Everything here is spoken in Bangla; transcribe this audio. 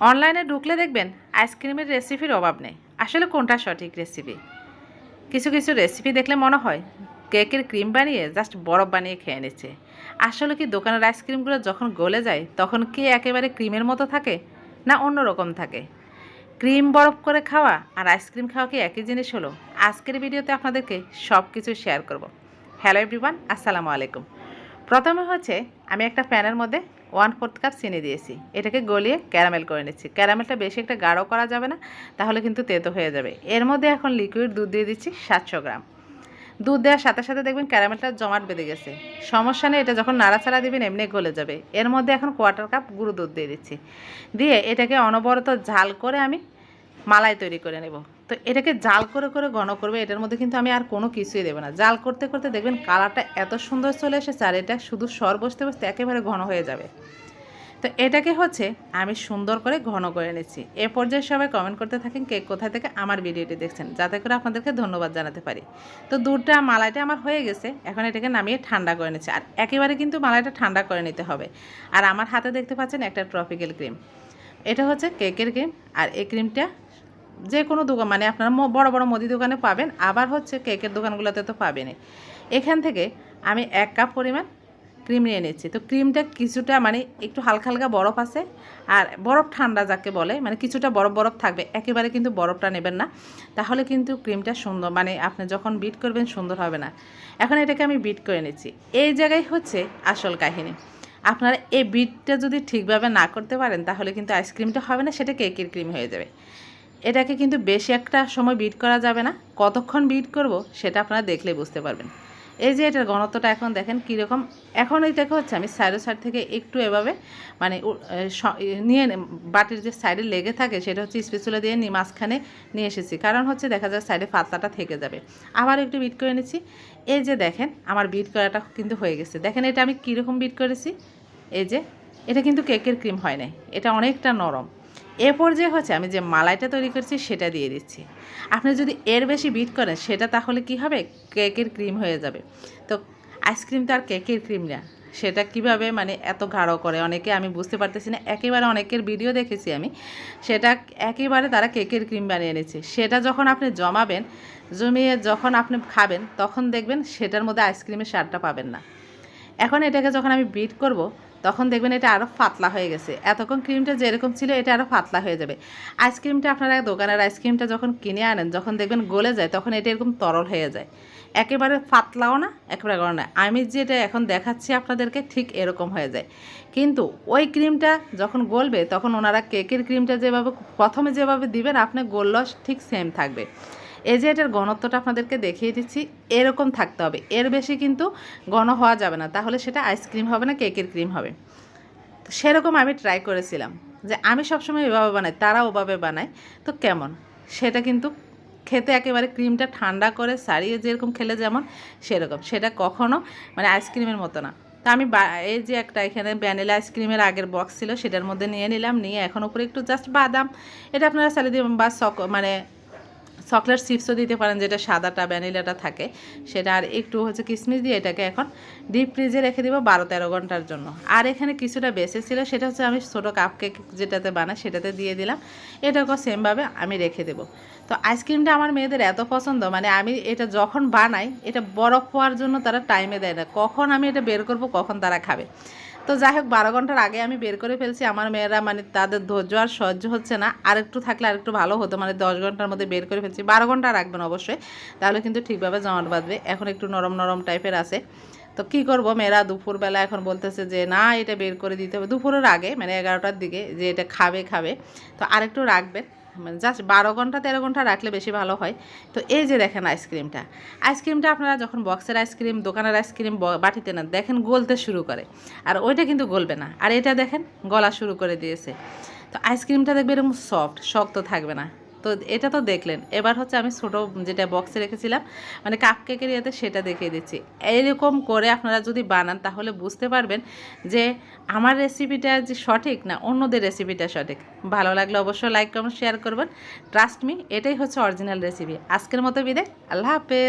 অনলাইনে ঢুকলে দেখবেন আইসক্রিমের রেসিপির অভাব নেই। আসলে কোনটা সঠিক রেসিপি কিছু কিছু রেসিপি দেখলে মনে হয় কেকের ক্রিম বানিয়ে জাস্ট বরফ বানিয়ে খেয়ে নিচ্ছে। আসলে কি দোকানের আইসক্রিমগুলো যখন গলে যায়, তখন কি একেবারে ক্রিমের মতো থাকে না অন্য রকম থাকে? ক্রিম বরফ করে খাওয়া আর আইসক্রিম খাওয়া কি একই জিনিস হলো? আজকের ভিডিওতে আপনাদেরকে সব কিছু শেয়ার করব। হ্যালো এভরিওয়ান আসসালামু আলাইকুম। প্রথমে হচ্ছে আমি একটা প্যানের মধ্যে ওয়ান ফোর্থ কাপ চিনি দিয়েছি। এটাকে গলিয়ে ক্যারামেল করে নিচ্ছি। ক্যারামেলটা বেশি একটা গাঢ় করা যাবে না, তাহলে কিন্তু তেতো হয়ে যাবে। এর মধ্যে এখন লিকুইড দুধ দিয়ে দিচ্ছি সাতশো গ্রাম। দুধ দেওয়ার সাথে সাথে দেখবেন ক্যারামেলটা জমাট বেঁধে গেছে। সমস্যা নেই, এটা যখন নাড়াচাড়া দিবেন এমনি গলে যাবে। এর মধ্যে এখন কোয়ার্টার কাপ গুঁড়ো দুধ দিয়ে দিচ্ছি। দিয়ে এটাকে অনবরত ঝাল করে আমি মালাই তৈরি করে নেব। তো এটাকে জাল করে করে ঘন করবে, এটার মধ্যে কিন্তু আমি আর কোনো কিছুই দেবো না। জাল করতে করতে দেখবেন কালারটা এত সুন্দর চলে এসেছে আর এটা শুধু সর বসতে বসতে একেবারে ঘন হয়ে যাবে। তো এটাকে হচ্ছে আমি সুন্দর করে ঘন করে নিচ্ছি। এ পর্যায়ে সবাই কমেন্ট করতে থাকেন কে কোথা থেকে আমার ভিডিওটি দেখছেন। যাতে করে আপনাদেরকে ধন্যবাদ জানাতে পারি। তো দুধটা, মালাইটা আমার হয়ে গেছে, এখন এটাকে নামিয়ে ঠান্ডা করে নিচ্ছি। আর একেবারে কিন্তু মালাইটা ঠান্ডা করে নিতে হবে। আর আমার হাতে দেখতে পাচ্ছেন একটা ট্রপিক্যাল ক্রিম এটা হচ্ছে কেকের ক্রিম আর এই ক্রিমটা যে কোনো দোকান মানে আপনারা বড় বড় মুদি দোকানে পাবেন, আবার হচ্ছে কেকের দোকানগুলোতে তো পাবেনই। এখান থেকে আমি এক কাপ পরিমাণ ক্রিম নিয়ে নিচ্ছি। তো ক্রিমটা কিছুটা মানে একটু হালকা হালকা বরফ আছে, আর বরফ ঠান্ডা যাকে বলে মানে কিছুটা বরফ বরফ থাকবে, একেবারে কিন্তু বরফটা নেবেন না। তাহলে কিন্তু ক্রিমটা সুন্দর মানে আপনি যখন বিট করবেন সুন্দর হবে না। এখন এটাকে আমি বিট করে নিচ্ছি। এই জায়গায় হচ্ছে আসল কাহিনী। আপনারা এই বিটটা যদি ঠিকভাবে না করতে পারেন, তাহলে কিন্তু আইসক্রিমটা হবে না, সেটা কেকের ক্রিম হয়ে যাবে। এটাকে কিন্তু বেশি একটা সময় বিট করা যাবে না। কতক্ষণ বিট করব সেটা আপনারা দেখলে বুঝতে পারবেন। এই যে এটার ঘনত্বটা এখন দেখেন কীরকম। এখন এটাকে হচ্ছে আমি সাইডো সাইড থেকে একটু এভাবে মানে নিয়ে বাটির যে সাইডে লেগে থাকে সেটা হচ্ছে স্পেচুলা দিয়ে নিয়ে মাঝখানে নিয়ে এসেছি। কারণ হচ্ছে দেখা যায় সাইডে পাতলাটা থেকে যাবে। আবার একটু বিট করে নিচ্ছি। এই যে দেখেন আমার বিট করাটা কিন্তু হয়ে গেছে। দেখেন এটা আমি কীরকম বিট করেছি? এই যে, এটা কিন্তু কেকের ক্রিম হয় নাই। এটা অনেকটা নরম। এ পর্যায়ে হচ্ছে, আমি যে মালাইটা তৈরি করছি সেটা দিয়ে দিচ্ছি। আপনি যদি এর বেশি বিট করেন, সেটা তাহলে কি হবে? কেকের ক্রিম হয়ে যাবে। তো আইসক্রিম তো আর কেকের ক্রিম না। সেটা কীভাবে মানে এত গাঢ় করে? অনেকে আমি বুঝতে পারতেছি না। একেবারে অনেকের ভিডিও দেখেছি আমি। সেটা একেবারে তারা কেকের ক্রিম বানিয়ে এনেছে। সেটা যখন আপনি জমাবেন, জমিয়ে যখন আপনি খাবেন, তখন দেখবেন সেটার মধ্যে আইসক্রিমের স্বাদটা পাবেন না। এখন এটাকে যখন আমি বিট করব তখন দেখবেন এটা আরও পাতলা হয়ে গেছে। এতক্ষণ ক্রিমটা যেরকম ছিল, এটা আরও পাতলা হয়ে যাবে। আইসক্রিমটা আপনারা দোকানের আইসক্রিমটা যখন কিনে আনেন, যখন দেখবেন গলে যায়, তখন এটা এরকম তরল হয়ে যায়। একেবারে পাতলাও না, একেবারে গরম না। আমি যেটা এখন দেখাচ্ছি আপনাদেরকে, ঠিক এরকম হয়ে যায়। কিন্তু ওই ক্রিমটা যখন গলবে, তখন ওনারা কেকের ক্রিমটা যেভাবে, প্রথমে যেভাবে দিবেন আপনি গলল ঠিক সেম থাকবে। এই যে এটার ঘনত্বটা আপনাদেরকে দেখিয়ে দিচ্ছি। এরকম থাকতে হবে। এর বেশি কিন্তু ঘন হওয়া যাবে না। তাহলে সেটা আইসক্রিম হবে না কেকের ক্রিম হবে। তো সেরকম আমি ট্রাই করেছিলাম যে আমি সবসময় এভাবে বানাই, তারা ওভাবে বানায়। তো কেমন? সেটা কিন্তু খেতে একেবারে ক্রিমটা ঠান্ডা করে সারিয়ে যেরকম খেলে যেমন সেরকম। সেটা কখনো মানে আইসক্রিমের মতো না। তা আমি এই যে একটা এখানে ভ্যানিলা আইসক্রিমের আগের বক্স ছিল, সেটার মধ্যে নিয়ে নিলাম। নিয়ে এখন উপরে একটু জাস্ট বাদাম। এটা আপনারা দিবেন বা চক মানে চকলেট চিপসও দিতে পারেন যেটা সাদাটা, ভ্যানিলাটা থাকে। সেটা আর একটু হচ্ছে কিশমিশ দিয়ে এটাকে এখন ডিপ ফ্রিজে রেখে দিব বারো তেরো ঘণ্টার জন্য। আর এখানে কিছুটা বেঁচে ছিল, সেটা হচ্ছে আমি ছোটো কাপ কেক যেটাতে বানাই সেটাতে দিয়ে দিলাম। এটাকেও সেমভাবে আমি রেখে দেবো। তো আইসক্রিমটা আমার মেয়েদের এত পছন্দ মানে আমি এটা যখন বানাই, এটা বরফ হওয়ার জন্য তারা টাইমে দেয় না। কখন আমি এটা বের করব, কখন তারা খাবে। তো যাই হোক বারো ঘণ্টার আগে আমি বের করে ফেলছি। আমার মেয়েরা মানে তাদের ধৈর্য আর সহ্য হচ্ছে না। আর একটু থাকলে আর একটু ভালো হতো মানে দশ ঘণ্টার মধ্যে বের করে ফেলছি। বারো ঘণ্টা রাখবেন অবশ্যই, তাহলে কিন্তু ঠিকভাবে জমাট বাঁধবে। এখন একটু নরম নরম টাইপের আছে। তো কি করব? মেয়েরা দুপুরবেলা এখন বলতেছে যে, না, এটা বের করে দিতে হবে। দুপুরের আগে মানে এগারোটার দিকে যে এটা খাবে খাবে। তো আরেকটু রাখবেন। মানে জাস্ট বারো ঘণ্টা, তেরো ঘণ্টা রাখলে বেশি ভালো হয়। তো এই যে দেখেন আইসক্রিমটা। আইসক্রিমটা আপনারা যখন বক্সের আইসক্রিম, দোকানের আইসক্রিম বাটিতে না দেখেন গলতে শুরু করে। আর ওইটা কিন্তু গলবে না। আর এটা দেখেন, গলা শুরু করে দিয়েছে। তো আইসক্রিমটা দেখবে এরকম সফট শক্ত থাকবে না। তো এটা তো দেখলেন। এবার হচ্ছে আমি ছোটো যেটা বক্সে রেখেছিলাম মানে কাপ কেকের ইয়েতে সেটা দেখিয়ে দিচ্ছি। এরকম করে আপনারা যদি বানান তাহলে বুঝতে পারবেন যে আমার রেসিপিটা যে সঠিক না অন্যদের রেসিপিটা সঠিক। ভালো লাগলে অবশ্যই লাইক কমেন্ট শেয়ার করবেন। ট্রাস্ট মি এটাই হচ্ছে অরিজিনাল রেসিপি আজকের মতো বিদায়। আল্লাহ হাফেজ।